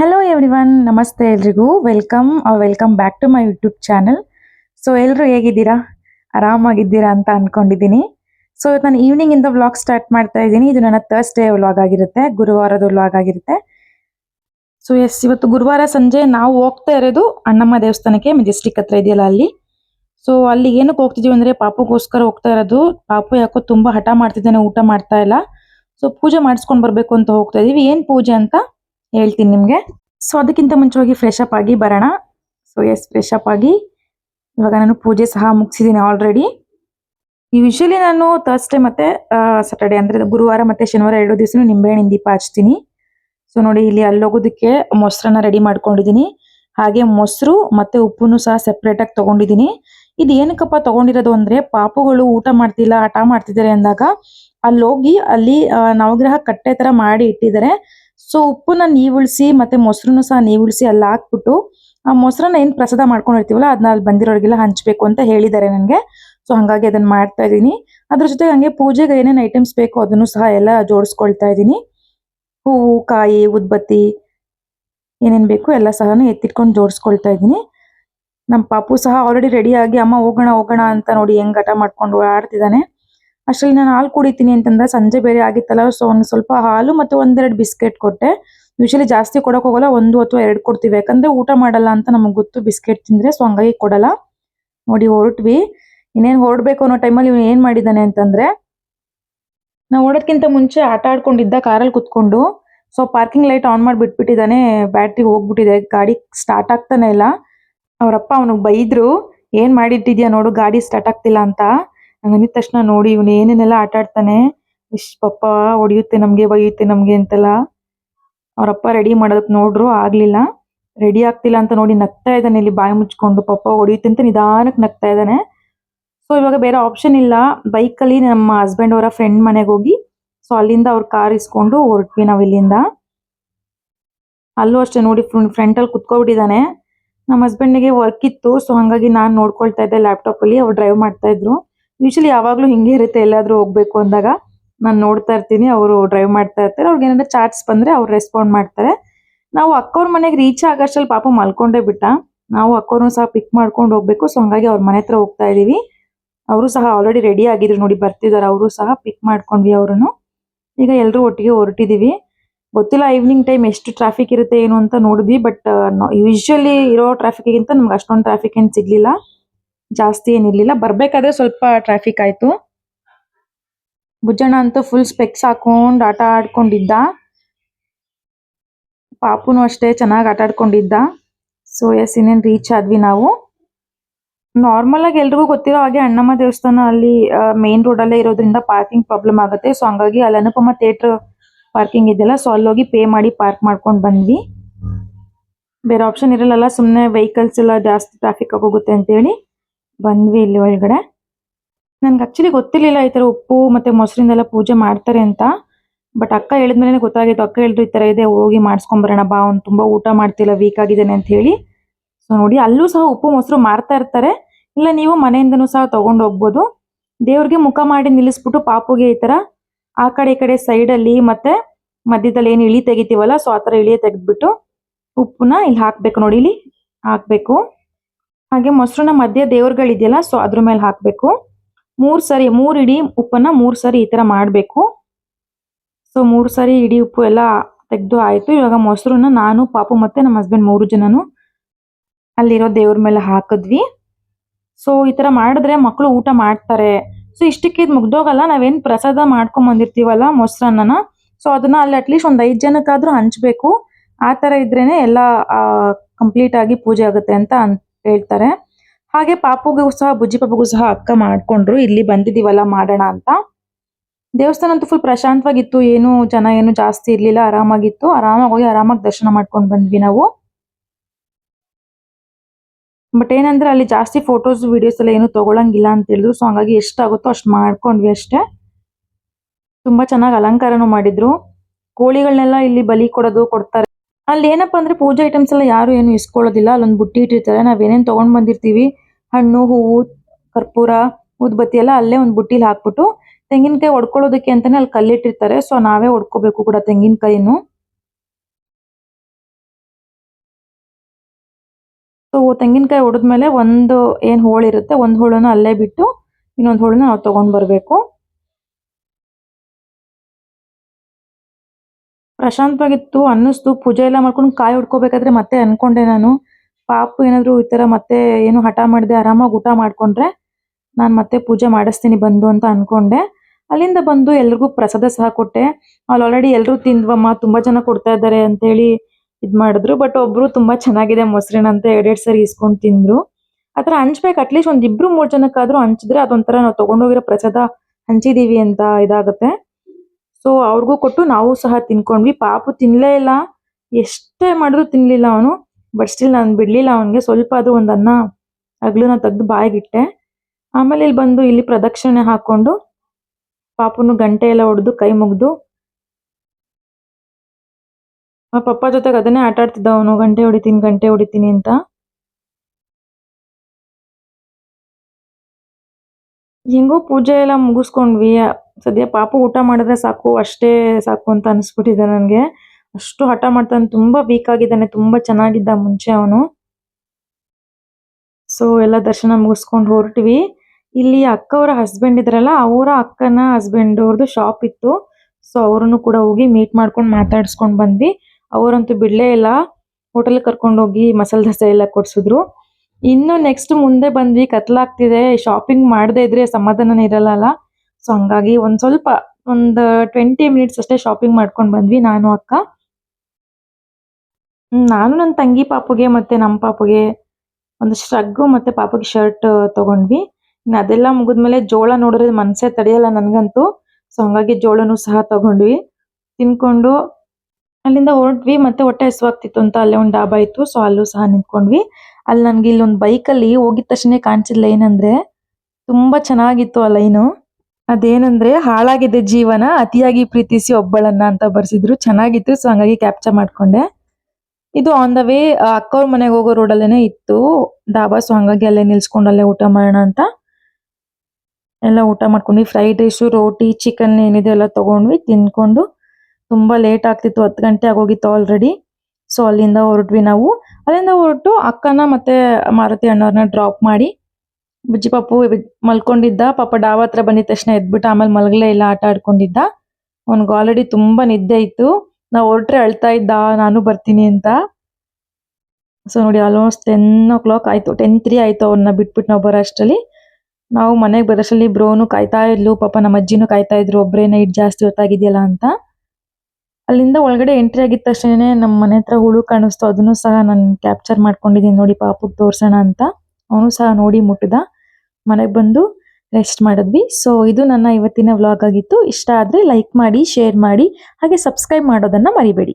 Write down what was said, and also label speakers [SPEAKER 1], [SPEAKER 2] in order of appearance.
[SPEAKER 1] Hello everyone ನಮಸ್ತೆ ಎಲ್ರಿಗೂ. Welcome welcome back to my YouTube channel so ಎಲ್ಲರೂ ಹೇಗಿದ್ದೀರಾ? ಆರಾಮಾಗಿದ್ದೀರಾ ಅಂತ ಅಂದ್ಕೊಂಡಿದ್ದೀನಿ ಸೊ ನಾನು ಈವ್ನಿಂಗ್ ಇಂದ ವ್ಲಾಗ್ ಸ್ಟಾರ್ಟ್ ಮಾಡ್ತಾ ಇದ್ದೀನಿ. ಇದು ನನ್ನ ಥರ್ಸ್ಡೇ ವ್ಲಾಗ್ ಆಗಿರುತ್ತೆ. ಗುರುವಾರದ ವ್ಲಾಗ್ ಆಗಿರುತ್ತೆ. ಸೊ ಎಸ್ ಇವತ್ತು ಗುರುವಾರ ಸಂಜೆ ನಾವು ಹೋಗ್ತಾ ಇರೋದು ಅಣ್ಣಮ್ಮ ದೇವಸ್ಥಾನಕ್ಕೆ. ಮೆಜೆಸ್ಟಿಕ್ ಹತ್ರ ಇದೆಯಲ್ಲ ಅಲ್ಲಿ. ಸೊ ಅಲ್ಲಿ ಏನಕ್ಕೆ ಹೋಗ್ತಿದ್ದೀವಿ ಅಂದ್ರೆ ಪಾಪುಗೋಸ್ಕರ ಹೋಗ್ತಾ ಇರೋದು. ಪಾಪು ಯಾಕೋ ತುಂಬಾ ಹಠ ಮಾಡ್ತಿದ್ದಾನೆ, ಊಟ ಮಾಡ್ತಾ ಇಲ್ಲ. ಸೊ ಪೂಜೆ ಮಾಡಿಸ್ಕೊಂಡು ಬರಬೇಕು ಅಂತ ಹೋಗ್ತಾ ಇದೀವಿ. ಏನು ಪೂಜೆ ಅಂತ? ಹೇಳ್ತೀನಿ ನಿಮಗೆ. ಸೊ ಅದಕ್ಕಿಂತ ಮುಂಚೆವಾಗಿ ಫ್ರೆಶ್ ಅಪ್ ಆಗಿ ಬರೋಣ. ಸೊ ಎಸ್ ಫ್ರೆಶ್ ಅಪ್ ಆಗಿ. ಇವಾಗ ನಾನು ಪೂಜೆ ಸಹ ಮುಗಿಸಿದ್ದೀನಿ ಆಲ್ರೆಡಿ ಯೂಶಲಿ ನಾನು ಥರ್ಸ್ಡೇ ಮತ್ತೆ ಸಾಟರ್ಡೆ ಅಂದ್ರೆ ಗುರುವಾರ ಮತ್ತೆ ಶನಿವಾರ ಎರಡು ದಿವಸ ನಿಂಬೆಹಣ್ಣಿನ ದೀಪ ಹಚ್ತೀನಿ. ಸೊ ನೋಡಿ ಇಲ್ಲಿ ಅಲ್ಲೋಗೋದಕ್ಕೆ ಮೊಸರನ್ನ ರೆಡಿ ಮಾಡ್ಕೊಂಡಿದ್ದೀನಿ ಹಾಗೆ ಮೊಸರು ಮತ್ತೆ ಉಪ್ಪನ್ನು ಸಹ ಸೆಪ್ರೇಟಾಗಿ ತಗೊಂಡಿದ್ದೀನಿ ಇದು ಏನಕ್ಕಪ್ಪ ತಗೊಂಡಿರೋದು ಅಂದ್ರೆ ಪಾಪುಗಳು ಊಟ ಮಾಡ್ತಿಲ್ಲ ಆಟ ಮಾಡ್ತಿದ್ದಾರೆ ಅಂದಾಗ ಅಲ್ಲೋಗಿ ಅಲ್ಲಿ ನವಗ್ರಹ ಕಟ್ಟೆ ತರ ಮಾಡಿ ಇಟ್ಟಿದ್ದಾರೆ. ಸೊ ಉಪ್ಪನ್ನ ನೀವುಳಿಸಿ ಮತ್ತೆ ಮೊಸರನ್ನು ಸಹ ನೀವುಳಿಸಿ ಅಲ್ಲಿ ಹಾಕ್ಬಿಟ್ಟು, ಆ ಮೊಸರನ್ನ ಏನ್ ಪ್ರಸಾದ ಮಾಡ್ಕೊಂಡಿರ್ತೀವಲ್ಲ ಅದನ್ನ ಅಲ್ಲಿ ಬಂದಿರೋರಿಗೆಲ್ಲ ಹಂಚಬೇಕು ಅಂತ ಹೇಳಿದ್ದಾರೆ ನನಗೆ. ಸೊ ಹಂಗಾಗಿ ಅದನ್ನ ಮಾಡ್ತಾ ಇದ್ದೀನಿ ಅದ್ರ ಜೊತೆಗೆ ಹಂಗೆ ಪೂಜೆಗೆ ಏನೇನು ಐಟಮ್ಸ್ ಬೇಕು ಅದನ್ನು ಸಹ ಎಲ್ಲ ಜೋಡಿಸ್ಕೊಳ್ತಾ ಇದ್ದೀನಿ ಹೂವು, ಕಾಯಿ, ಉದ್ಬತ್ತಿ ಏನೇನು ಬೇಕು ಎಲ್ಲ ಸಹ ಎತ್ತಿಟ್ಕೊಂಡು ಜೋಡಿಸ್ಕೊಳ್ತಾ ಇದ್ದೀನಿ ನಮ್ಮ ಪಾಪು ಸಹ ಆಲ್ರೆಡಿ ರೆಡಿ ಆಗಿ, ಅಮ್ಮ ಹೋಗೋಣ ಹೋಗೋಣ ಅಂತ ನೋಡಿ ಹೆಂಗ್ ಹಠ ಮಾಡ್ಕೊಂಡು ಓಡಾಡ್ತಿದ್ದಾನೆ. ಅಷ್ಟರಲ್ಲಿ ನಾನು ಹಾಲು ಕುಡಿತೀನಿ ಅಂತಂದ್ರೆ ಸಂಜೆ ಬೇರೆ ಆಗಿತ್ತಲ್ಲ ಸೊ ಒಂದು ಸ್ವಲ್ಪ ಹಾಲು ಮತ್ತೆ ಒಂದೆರಡು ಬಿಸ್ಕೆಟ್ ಕೊಟ್ಟೆ. ಯೂಶಲಿ ಜಾಸ್ತಿ ಕೊಡೋಕೆ ಹೋಗಲ್ಲ, ಒಂದು ಅಥವಾ ಎರಡು ಕೊಡ್ತೀವಿ. ಯಾಕಂದರೆ ಊಟ ಮಾಡಲ್ಲ ಅಂತ ನಮಗೆ ಗೊತ್ತು, ಬಿಸ್ಕೆಟ್ ತಿಂದ್ರೆ ಸೊ ಹಂಗಾಗಿ ಕೊಡಲ್ಲ. ನೋಡಿ, ಹೊರಟ್ವಿ. ಇನ್ನೇನ್ ಹೊರಡ್ಬೇಕು ಅನ್ನೋ ಟೈಮಲ್ಲಿ ಇವ್ನು ಏನು ಮಾಡಿದ್ದಾನೆ ಅಂತಂದರೆ, ನಾವು ಓಡೋದಕ್ಕಿಂತ ಮುಂಚೆ ಆಟ ಆಡ್ಕೊಂಡಿದ್ದ ಕಾರಲ್ಲಿ ಕುತ್ಕೊಂಡು ಸೊ ಪಾರ್ಕಿಂಗ್ ಲೈಟ್ ಆನ್ ಮಾಡಿ ಬಿಟ್ಬಿಟ್ಟಿದ್ದಾನೆ ಬ್ಯಾಟ್ರಿ ಹೋಗ್ಬಿಟ್ಟಿದೆ. ಗಾಡಿ ಸ್ಟಾರ್ಟ್ ಆಗ್ತಾನೆ ಇಲ್ಲ. ಅವರಪ್ಪ ಅವನಿಗೆ ಬೈದ್ರು, ಏನು ಮಾಡಿಟ್ಟಿದ್ಯಾ ನೋಡು, ಗಾಡಿ ಸ್ಟಾರ್ಟ್ ಆಗ್ತಿಲ್ಲ ಅಂತ. ನಂಗ್ ಅಂದಿದ್ ತಕ್ಷಣ ನೋಡಿ ಇವನು ಏನೇನೆಲ್ಲ ಆಟ ಆಡ್ತಾನೆ. ಇಶ್ ಪಪ್ಪ ಹೊಡಿಯುತ್ತೆ ನಮ್ಗೆ, ಬೈಯುತ್ತೆ ನಮ್ಗೆ ಅಂತೆಲ್ಲ. ಅವರಪ್ಪ ರೆಡಿ ಮಾಡೋದಕ್ ನೋಡ್ರು, ಆಗ್ಲಿಲ್ಲ. ರೆಡಿ ಆಗ್ತಿಲ್ಲ ಅಂತ ನೋಡಿ ನಗ್ತಾ ಇದ್ದಾನೆ ಇಲ್ಲಿ ಬಾಯಿ ಮುಚ್ಕೊಂಡು. ಪಪ್ಪ ಹೊಡಿಯುತ್ತೆ ಅಂತ ನಿಧಾನಕ್ಕೆ ನಗ್ತಾ ಇದ್ದಾನೆ. ಸೊ ಇವಾಗ ಬೇರೆ ಆಪ್ಷನ್ ಇಲ್ಲ. ಬೈಕ್ ಅಲ್ಲಿ ನಮ್ಮ ಹಸ್ಬೆಂಡ್ ಅವರ ಫ್ರೆಂಡ್ ಮನೆಗೆ ಹೋಗಿ ಸೊ ಅಲ್ಲಿಂದ ಅವ್ರ ಕಾರ್ ಇಸ್ಕೊಂಡು ಹೊರಟ್ವಿ ನಾವ್ ಇಲ್ಲಿಂದ. ಅಲ್ಲೂ ಅಷ್ಟೇ ನೋಡಿ ಫ್ರಂಟ್ ಅಲ್ಲಿ ಕುತ್ಕೊಬಿಟ್ಟಿದ್ದಾನೆ. ನಮ್ಮ ಹಸ್ಬೆಂಡ್ಗೆ ವರ್ಕ್ ಇತ್ತು ಸೊ ಹಂಗಾಗಿ ನಾನ್ ನೋಡ್ಕೊಳ್ತಾ ಇದ್ದೆ ಲ್ಯಾಪ್ಟಾಪ್ ಅಲ್ಲಿ. ಅವ್ರು ಡ್ರೈವ್ ಮಾಡ್ತಾ ಇದ್ರು. ಯೂಶಲಿ ಯಾವಾಗ್ಲೂ ಹಿಂಗೆ ಇರುತ್ತೆ, ಎಲ್ಲಾದರೂ ಹೋಗ್ಬೇಕು ಅಂದಾಗ ನಾನು ನೋಡ್ತಾ ಇರ್ತೀನಿ, ಅವರು ಡ್ರೈವ್ ಮಾಡ್ತಾ ಇರ್ತಾರೆ, ಅವ್ರಿಗೆ ಏನಾದ್ರು ಚಾಟ್ಸ್ ಬಂದ್ರೆ ಅವ್ರು ರೆಸ್ಪಾಂಡ್ ಮಾಡ್ತಾರೆ. ನಾವು ಅಕ್ಕವ್ರ ಮನೆಗೆ ರೀಚ್ ಆಗಷ್ಟರಲ್ಲಿ ಪಾಪ ಮಲ್ಕೊಂಡೇ ಬಿಟ್ಟ. ನಾವು ಅಕ್ಕವ್ರು ಸಹ ಪಿಕ್ ಮಾಡ್ಕೊಂಡು ಹೋಗ್ಬೇಕು ಸೊ ಹಂಗಾಗಿ ಅವ್ರ ಮನೆ ಹತ್ರ ಹೋಗ್ತಾ ಇದೀವಿ. ಅವರು ಸಹ ಆಲ್ರೆಡಿ ರೆಡಿ ಆಗಿದ್ರು ನೋಡಿ, ಬರ್ತಿದಾರೆ, ಅವರು ಸಹ ಪಿಕ್ ಮಾಡ್ಕೊಂಡ್ವಿ ಅವರನ್ನು. ಈಗ ಎಲ್ಲರೂ ಒಟ್ಟಿಗೆ ಹೊರಟಿದೀವಿ. ಗೊತ್ತಿಲ್ಲ ಈವ್ನಿಂಗ್ ಟೈಮ್ ಎಷ್ಟು ಟ್ರಾಫಿಕ್ ಇರುತ್ತೆ, ಏನು ಅಂತ ನೋಡಿದ್ವಿ ಬಟ್ ಯೂಶ್ವಲಿ ಇರೋ ಟ್ರಾಫಿಕ್ಗಿಂತ ನಮ್ಗೆ ಅಷ್ಟೊಂದು ಟ್ರಾಫಿಕ್ ಏನು ಸಿಗ್ಲಿಲ್ಲ. ಜಾಸ್ತಿ ಏನಿರ್ಲಿಲ್ಲ. ಬರ್ಬೇಕಾದ್ರೆ ಸ್ವಲ್ಪ ಟ್ರಾಫಿಕ್ ಆಯ್ತು. ಬುಜ್ಜಣ್ಣ ಅಂತೂ ಫುಲ್ ಸ್ಪೆಕ್ಸ್ ಹಾಕೊಂಡ್ ಆಟ ಆಡ್ಕೊಂಡಿದ್ದ. ಪಾಪುನು ಅಷ್ಟೇ ಚೆನ್ನಾಗಿ ಆಟ ಆಡ್ಕೊಂಡಿದ್ದ. ಸೊ ಎಸ್ ಇನ್ನೇನು ರೀಚ್ ಆದ್ವಿ ನಾವು. ನಾರ್ಮಲ್ ಆಗಿ ಎಲ್ರಿಗೂ ಗೊತ್ತಿರೋ ಹಾಗೆ ಅಣ್ಣಮ್ಮ ದೇವಸ್ಥಾನ ಅಲ್ಲಿ ಮೇನ್ ರೋಡ್ ಅಲ್ಲೇ ಇರೋದ್ರಿಂದ ಪಾರ್ಕಿಂಗ್ ಪ್ರಾಬ್ಲಮ್ ಆಗುತ್ತೆ. ಸೊ ಹಂಗಾಗಿ ಅಲ್ಲಿ ಅನುಪಮ ಥಿಯೇಟರ್ ಪಾರ್ಕಿಂಗ್ ಇದೆಯಲ್ಲ ಸೊ ಅಲ್ಲೋಗಿ ಪೇ ಮಾಡಿ ಪಾರ್ಕ್ ಮಾಡ್ಕೊಂಡ್ ಬಂದ್ವಿ. ಬೇರೆ ಆಪ್ಷನ್ ಇರಲ್ಲ ಸುಮ್ಮನೆ ವೆಹಿಕಲ್ಸ್ ಎಲ್ಲ ಜಾಸ್ತಿ ಟ್ರಾಫಿಕ್ ಆಗೋಗುತ್ತೆ ಅಂತ ಹೇಳಿ ಬಂದ್ವಿ ಇಲ್ಲಿ ಒಳಗಡೆ. ನನ್ಗೆ ಆಕ್ಚುಲಿ ಗೊತ್ತಿರ್ಲಿಲ್ಲ ಈ ತರ ಉಪ್ಪು ಮತ್ತೆ ಮೊಸರಿಂದೆಲ್ಲ ಪೂಜೆ ಮಾಡ್ತಾರೆ ಅಂತ. ಬಟ್ ಅಕ್ಕ ಹೇಳಿದ್ಮೇಲೆ ಗೊತ್ತಾಗಿತ್ತು ಅಕ್ಕ ಹೇಳಿದ್ರು ಈ ತರ ಇದೆ, ಹೋಗಿ ಮಾಡಿಸ್ಕೊಂಬರೋಣ ಬಾ, ಅವ್ನು ತುಂಬಾ ಊಟ ಮಾಡ್ತಿಲ್ಲ ವೀಕ್ ಆಗಿದ್ದಾನೆ ಅಂತ ಹೇಳಿ. ಸೊ ನೋಡಿ, ಅಲ್ಲೂ ಸಹ ಉಪ್ಪು, ಮೊಸರು ಮಾರ್ತಾ ಇರ್ತಾರೆ. ಇಲ್ಲ, ನೀವು ಮನೆಯಿಂದನೂ ಸಹ ತಗೊಂಡು ಹೋಗ್ಬೋದು. ದೇವ್ರಿಗೆ ಮುಖ ಮಾಡಿ ನಿಲ್ಲಿಸ್ಬಿಟ್ಟು ಪಾಪುಗೆ ಈ ತರ ಆ ಕಡೆ ಈ ಕಡೆ ಸೈಡ್ ಅಲ್ಲಿ ಮತ್ತೆ ಮಧ್ಯದಲ್ಲಿ ಏನು ಇಳಿ ತೆಗಿತೀವಲ್ಲ ಸೊ ಆತರ ಇಳಿ ತೆಗೆದ್ಬಿಟ್ಟು ಉಪ್ಪನ್ನ ಇಲ್ಲಿ ಹಾಕ್ಬೇಕು ನೋಡಿ, ಇಲ್ಲಿ ಹಾಕ್ಬೇಕು. ಹಾಗೆ ಮೊಸರನ್ನ ಮಧ್ಯೆ ದೇವ್ರುಗಳಿದೆಯಲ್ಲ ಸೊ ಅದ್ರ ಮೇಲೆ ಹಾಕ್ಬೇಕು. ಮೂರ್ ಸರಿ, ಮೂರು ಇಡಿ ಉಪ್ಪನ್ನ ಮೂರು ಸರಿ ಈ ತರ ಮಾಡ್ಬೇಕು. ಸೊ ಮೂರ್ ಸರಿ ಇಡಿ ಉಪ್ಪು ಎಲ್ಲ ತೆಗೆದು ಆಯ್ತು. ಇವಾಗ ಮೊಸರನ್ನ ನಾನು, ಪಾಪು ಮತ್ತೆ ನಮ್ಮ ಹಸ್ಬೆಂಡ್ ಮೂರು ಜನನು ಅಲ್ಲಿರೋ ದೇವ್ರ ಮೇಲೆ ಹಾಕಿದ್ವಿ. ಸೊ ಈ ತರ ಮಾಡಿದ್ರೆ ಮಕ್ಕಳು ಊಟ ಮಾಡ್ತಾರೆ. ಸೊ ಇಷ್ಟಕ್ಕೆ ಇದು ಮುಗ್ದೋಗಲ್ಲ, ನಾವೇನ್ ಪ್ರಸಾದ ಮಾಡ್ಕೊಂಡ್ ಬಂದಿರ್ತೀವಲ್ಲ ಮೊಸರನ್ನ ಸೊ ಅದನ್ನ ಅಲ್ಲಿ ಅಟ್ಲೀಸ್ಟ್ ಒಂದ್ ಐದ್ ಜನಕ್ಕಾದ್ರೂ ಹಂಚ್ಬೇಕು. ಆ ತರ ಇದ್ರೇನೆ ಎಲ್ಲ ಕಂಪ್ಲೀಟ್ ಆಗಿ ಪೂಜೆ ಆಗುತ್ತೆ ಅಂತ ಹೇಳ್ತಾರೆ. ಹಾಗೆ ಪಾಪುಗೂ ಸಹ, ಬುಜ್ಜಿ ಪಾಪುಗೂ ಸಹ ಅಕ್ಕ ಮಾಡ್ಕೊಂಡ್ರು. ಇಲ್ಲಿ ಬಂದಿದ್ದೀವಲ್ಲ ಮಾಡೋಣ ಅಂತ. ದೇವಸ್ಥಾನ ಅಂತೂ ಫುಲ್ ಪ್ರಶಾಂತವಾಗಿತ್ತು. ಏನು ಜನ ಏನು ಜಾಸ್ತಿ ಇರ್ಲಿಲ್ಲ. ಆರಾಮಾಗಿತ್ತು. ಆರಾಮಾಗಿ ಹೋಗಿ ಆರಾಮಾಗಿ ದರ್ಶನ ಮಾಡ್ಕೊಂಡು ಬಂದ್ವಿ ನಾವು. ಬಟ್ ಏನಂದ್ರೆ, ಅಲ್ಲಿ ಜಾಸ್ತಿ ಫೋಟೋಸ್ ವಿಡಿಯೋಸ್ ಎಲ್ಲ ಏನು ತಗೊಳಂಗಿಲ್ಲ ಅಂತ ಹೇಳಿದ್ರು. ಸೊ ಹಂಗಾಗಿ ಎಷ್ಟಾಗುತ್ತೋ ಅಷ್ಟು ಮಾಡ್ಕೊಂಡ್ವಿ ಅಷ್ಟೇ. ತುಂಬಾ ಚೆನ್ನಾಗಿ ಅಲಂಕಾರನೂ ಮಾಡಿದ್ರು. ಕೋಳಿಗಳನ್ನೆಲ್ಲ ಇಲ್ಲಿ ಬಲಿ ಕೊಡೋದು, ಕೊಡ್ತಾರೆ. ಅಲ್ಲಿ ಏನಪ್ಪ ಅಂದ್ರೆ ಪೂಜೆ ಐಟಮ್ಸ್ ಎಲ್ಲ ಯಾರು ಏನು ಇಸ್ಕೊಳ್ಳೋದಿಲ್ಲ. ಅಲ್ಲೊಂದು ಬುಟ್ಟಿ ಇಟ್ಟಿರ್ತಾರೆ. ನಾವ್ ಏನೇನ್ ತಗೊಂಡ್ ಬಂದಿರ್ತೀವಿ? ಹಣ್ಣು, ಹೂವು, ಕರ್ಪೂರ ಉದ್ಬತ್ತಿ ಎಲ್ಲ ಅಲ್ಲೇ ಒಂದು ಬುಟ್ಟಿಲಿ ಹಾಕ್ಬಿಟ್ಟು ತೆಂಗಿನಕಾಯಿ ಒಡ್ಕೊಳ್ಳೋದಕ್ಕೆ ಅಂತಾನೆ ಅಲ್ಲಿ ಕಲ್ಲಿಟ್ಟಿರ್ತಾರೆ. ಸೊ ನಾವೇ ಒಡ್ಕೋಬೇಕು ಕೂಡ ತೆಂಗಿನಕಾಯಿನೂ. ಸೊ ತೆಂಗಿನಕಾಯಿ ಹೊಡೆದ್ಮೇಲೆ ಒಂದು ಏನು ಹೋಳಿರುತ್ತೆ, ಒಂದು ಹೋಳನ್ನು ಅಲ್ಲೇ ಬಿಟ್ಟು ಇನ್ನೊಂದು ಹೋಳನ್ನ ನಾವು ತೊಗೊಂಡು ಬರಬೇಕು. ಪ್ರಶಾಂತವಾಗಿತ್ತು, ಅನ್ನಿಸ್ತು. ಪೂಜೆ ಎಲ್ಲ ಮಾಡ್ಕೊಂಡು ಕಾಯಿ ಹುಡ್ಕೋಬೇಕಾದ್ರೆ ಮತ್ತೆ ಅನ್ಕೊಂಡೆ ನಾನು. ಪಾಪ ಏನಾದ್ರು ಈ ತರ ಮತ್ತೆ ಏನು ಹಠ ಮಾಡದೆ, ಆರಾಮಾಗಿ ಊಟ ಮಾಡ್ಕೊಂಡ್ರೆ ನಾನು ಮತ್ತೆ ಪೂಜೆ ಮಾಡಿಸ್ತೀನಿ, ಬಂದು ಅಂತ ಅನ್ಕೊಂಡೆ. ಅಲ್ಲಿಂದ ಬಂದು ಎಲ್ರಿಗೂ ಪ್ರಸಾದ ಸಹ ಕೊಟ್ಟೆ. ಅಲ್ಲಿ ಆಲ್ರೆಡಿ ಎಲ್ಲರೂ ತಿಂದ್ವಮ್ಮ, ತುಂಬಾ ಜನ ಕೊಡ್ತಾ ಇದ್ದಾರೆ ಅಂತ ಹೇಳಿ ಇದ್ ಮಾಡಿದ್ರು. ಬಟ್ ಒಬ್ರು ತುಂಬಾ ಚೆನ್ನಾಗಿದೆ ಮೊಸರಿನ ಅಂತ ಎರಡೆರಡು ಸರಿ ಇಸ್ಕೊಂಡ್ ತಿಂದ್ರು. ಆತರ ಹಂಚ್ಬೇಕು ಅಟ್ಲೀಸ್ಟ್ ಒಂದ್ ಇಬ್ರು ಮೂರ್ ಜನಕ್ಕಾದ್ರೂ ಹಂಚಿದ್ರೆ ಅದೊಂಥರ ನಾವು ತಗೊಂಡೋಗಿರೋ ಪ್ರಸಾದ ಹಂಚಿದೀವಿ ಅಂತ ಇದಾಗುತ್ತೆ. ಸೊ ಅವ್ರಿಗೂ ಕೊಟ್ಟು ನಾವು ಸಹ ತಿನ್ಕೊಂಡ್ವಿ. ಪಾಪು ತಿನ್ಲೇ ಇಲ್ಲ. ಎಷ್ಟೇ ಮಾಡಿದ್ರು ತಿನ್ಲಿಲ್ಲ ಅವನು. ಬಟ್ ಸ್ಟಿಲ್ ನಾನು ಬಿಡ್ಲಿಲ್ಲ ಅವನಿಗೆ. ಸ್ವಲ್ಪ ಅದು ಒಂದು ಅನ್ನ ಅಗ್ಲನ್ನ ತೆಗೆದು ಬಾಯಿಗಿಟ್ಟೆ. ಆಮೇಲೆ ಇಲ್ಲಿ ಬಂದು ಇಲ್ಲಿ ಪ್ರದಕ್ಷಿಣೆ ಹಾಕೊಂಡು ಪಾಪುನು ಗಂಟೆ ಎಲ್ಲ ಹೊಡೆದು ಕೈ ಮುಗಿದು ಆ ಪಪ್ಪ ಜೊತೆಗೆ ಅದನ್ನೇ ಆಟ ಆಡ್ತಿದ್ದ ಅವನು. ಗಂಟೆ ಹೊಡಿತೀನಿ ಗಂಟೆ ಹೊಡಿತೀನಿ ಅಂತ. ಹೆಂಗೋ ಪೂಜೆ ಎಲ್ಲ ಮುಗಿಸ್ಕೊಂಡ್ವಿ. ಸದ್ಯ ಪಾಪು ಊಟ ಮಾಡಿದ್ರೆ ಸಾಕು, ಅಷ್ಟೇ ಸಾಕು ಅಂತ ಅನಿಸ್ಬಿಟ್ಟಿದೆ ನನಗೆ. ಅಷ್ಟು ಹಠ ಮಾಡ್ತಾನೆ, ತುಂಬಾ ವೀಕ್ ಆಗಿದ್ದಾನೆ, ತುಂಬಾ ಚೆನ್ನಾಗಿದ್ದ ಮುಂಚೆ ಅವನು. ಸೊ ಎಲ್ಲ ದರ್ಶನ ಮುಗಿಸ್ಕೊಂಡು ಹೊರಟ್ವಿ. ಇಲ್ಲಿ ಅಕ್ಕ ಅವರ ಹಸ್ಬೆಂಡ್ ಇದ್ರಲ್ಲ, ಅವರ ಅಕ್ಕನ ಹಸ್ಬೆಂಡ್ ಅವ್ರದ್ದು ಶಾಪ್ ಇತ್ತು. ಸೊ ಅವ್ರನ್ನು ಕೂಡ ಹೋಗಿ ಮೀಟ್ ಮಾಡ್ಕೊಂಡು ಮಾತಾಡ್ಸ್ಕೊಂಡ್ ಬಂದ್ವಿ. ಅವರಂತೂ ಬಿಡ್ಲೇ ಇಲ್ಲ. ಹೋಟೆಲ್ ಕರ್ಕೊಂಡು ಹೋಗಿ ಮಸಾಲೆ ದೋಸೆ ಎಲ್ಲ ಕೊಡ್ಸಿದ್ರು. ಇನ್ನು ನೆಕ್ಸ್ಟ್ ಮುಂದೆ ಬಂದ್ವಿ, ಕತ್ಲಾಗ್ತಿದೆ ಶಾಪಿಂಗ್ ಮಾಡದೇ ಇದ್ರೆ ಸಮಾಧಾನ ಇರಲ್ಲ ಸೊ ಹಂಗಾಗಿ ಒಂದ್ ಸ್ವಲ್ಪ, ಒಂದ್ ಟ್ವೆಂಟಿ ಮಿನಿಟ್ಸ್ ಅಷ್ಟೇ ಶಾಪಿಂಗ್ ಮಾಡ್ಕೊಂಡ್ ಬಂದ್ವಿ, ನಾನು, ಅಕ್ಕ. ನಾನು ನನ್ನ ತಂಗಿ ಪಾಪುಗೆ ಮತ್ತೆ ನಮ್ಮ ಪಾಪುಗೆ ಒಂದು ಶ್ರಗ್ಗು ಮತ್ತೆ ಪಾಪುಗೆ ಶರ್ಟ್ ತಗೊಂಡ್ವಿ. ಇನ್ನು ಅದೆಲ್ಲ ಮುಗಿದ್ಮೇಲೆ ಜೋಳ ನೋಡಿದ್ರೆ ಮನ್ಸೇ ತಡೆಯಲ್ಲ ನನಗಂತೂ. ಸೊ ಹಂಗಾಗಿ ಜೋಳನು ಸಹ ತಗೊಂಡ್ವಿ. ತಿನ್ಕೊಂಡು ಅಲ್ಲಿಂದ ಹೊರಟ್ವಿ, ಮತ್ತೆ ಹೊಟ್ಟೆ ಹಸುವಾಗ್ತಿತ್ತು ಅಂತ ಅಲ್ಲೇ ಒಂದು ಡಾಬಾ ಇತ್ತು. ಸೊ ಅಲ್ಲೂ ಸಹ ನಿಂತ್ಕೊಂಡ್ವಿ. ಅಲ್ಲಿ ನನ್ಗೆ ಇಲ್ಲೊಂದು ಬೈಕಲ್ಲಿ ಹೋಗಿದ ತಕ್ಷಣ ಕಾಣಿಸಿದ ಲೈನ್ ಅಂದ್ರೆ ತುಂಬಾ ಚೆನ್ನಾಗಿತ್ತು ಆ ಲೈನು. ಅದೇನಂದ್ರೆ, ಹಾಳಾಗಿದೆ ಜೀವನ, ಅತಿಯಾಗಿ ಪ್ರೀತಿಸಿ ಒಬ್ಬಳನ್ನ ಅಂತ ಬರ್ಸಿದ್ರು. ಚೆನ್ನಾಗಿತ್ತು ಸೊ ಹಂಗಾಗಿ ಕ್ಯಾಪ್ಚರ್ ಮಾಡ್ಕೊಂಡೆ. ಇದು ಆನ್ ದ ವೇ ಅಕ್ಕವ್ರ ಮನೆಗೆ ಹೋಗೋ ರೋಡಲ್ಲೇನೆ ಇತ್ತು. ಡಾಬಾ ಸೊ ಹಂಗಾಗಿ ಅಲ್ಲೇ ನಿಲ್ಸ್ಕೊಂಡು ಅಲ್ಲೇ ಊಟ ಮಾಡೋಣ ಅಂತ. ಎಲ್ಲ ಊಟ ಮಾಡ್ಕೊಂಡ್ವಿ. ಫ್ರೈಡ್ ರೈಸು ರೋಟಿ ಚಿಕನ್ ಏನಿದೆ ಎಲ್ಲ ತಗೊಂಡ್ವಿ. ತಿನ್ಕೊಂಡು ತುಂಬಾ ಲೇಟ್ ಆಗ್ತಿತ್ತು. ಹತ್ತು ಗಂಟೆ ಆಗೋಗಿತ್ತು ಆಲ್ರೆಡಿ ಸೊ ಅಲ್ಲಿಂದ ಹೊರಟ್ವಿ ನಾವು. ಅಲ್ಲಿಂದ ಹೊರಟು ಅಕ್ಕನ ಮತ್ತೆ ಮಾರುತಿ ಅಣ್ಣವ್ರನ್ನ ಡ್ರಾಪ್ ಮಾಡಿ, ಬುಜ್ಜಿ ಪಾಪು ಮಲ್ಕೊಂಡಿದ್ದ, ಪಾಪ ಡಾಬಾ ಹತ್ರ ಬಂದಿದ ತಕ್ಷಣ ಎದ್ಬಿಟ್ಟು ಆಮೇಲೆ ಮಲಗಲೇ ಇಲ್ಲ, ಆಟ ಆಡ್ಕೊಂಡಿದ್ದ. ಅವ್ನಿಗೆ ಆಲ್ರೆಡಿ ತುಂಬಾ ನಿದ್ದೆ ಇತ್ತು. ನಾವು ಹೊರಟ್ರೆ ಅಳ್ತಾ ಇದ್ದ, ನಾನು ಬರ್ತೀನಿ ಅಂತ. ಸೊ ನೋಡಿ ಆಲ್ಮೋಸ್ಟ್ ಟೆನ್ ಓ ಕ್ಲಾಕ್ ಆಯ್ತು ಟೆನ್ ತ್ರೀ ಆಯ್ತು ಅವ್ರನ್ನ ಬಿಟ್ಬಿಟ್ಟು ನಾವು ಬರೋ ಅಷ್ಟರಲ್ಲಿ. ನಾವು ಮನೆಗೆ ಬರೋಷ್ಟರಲ್ಲಿ ಬ್ರೋನು ಕಾಯ್ತಾ ಇದ್ಲು, ಪಾಪ ನಮ್ಮ ಅಜ್ಜಿನೂ ಕಾಯ್ತಾ ಇದ್ರು ಒಬ್ಬರೇ ನೈಟ್ ಜಾಸ್ತಿ ಹೊತ್ತಾಗಿದೆಯಲ್ಲ ಅಂತ. ಅಲ್ಲಿಂದ ಒಳಗಡೆ ಎಂಟ್ರಿ ಆಗಿದ ತಕ್ಷಣ ನಮ್ಮ ಮನೆ ಹತ್ರ ಹುಳು ಕಾಣಿಸ್ತು. ಅದನ್ನು ಸಹ ನಾನು ಕ್ಯಾಪ್ಚರ್ ಮಾಡ್ಕೊಂಡಿದ್ದೀನಿ. ನೋಡಿ ಪಾಪಕ್ಕೆ ತೋರ್ಸೋಣ ಅಂತ. ಅವನು ಸಹ ನೋಡಿ ಮುಟ್ಟಿದ ಮನೆಗೆ ಬಂದು ರೆಸ್ಟ್ ಮಾಡಿದ್ವಿ. ಸೊ ಇದು ನನ್ನ ಇವತ್ತಿನ ವ್ಲಾಗ್ ಆಗಿತ್ತು. ಇಷ್ಟ ಆದರೆ ಲೈಕ್ ಮಾಡಿ ಶೇರ್ ಮಾಡಿ, ಹಾಗೆ ಸಬ್ಸ್ಕ್ರೈಬ್ ಮಾಡೋದನ್ನ ಮರಿಬೇಡಿ.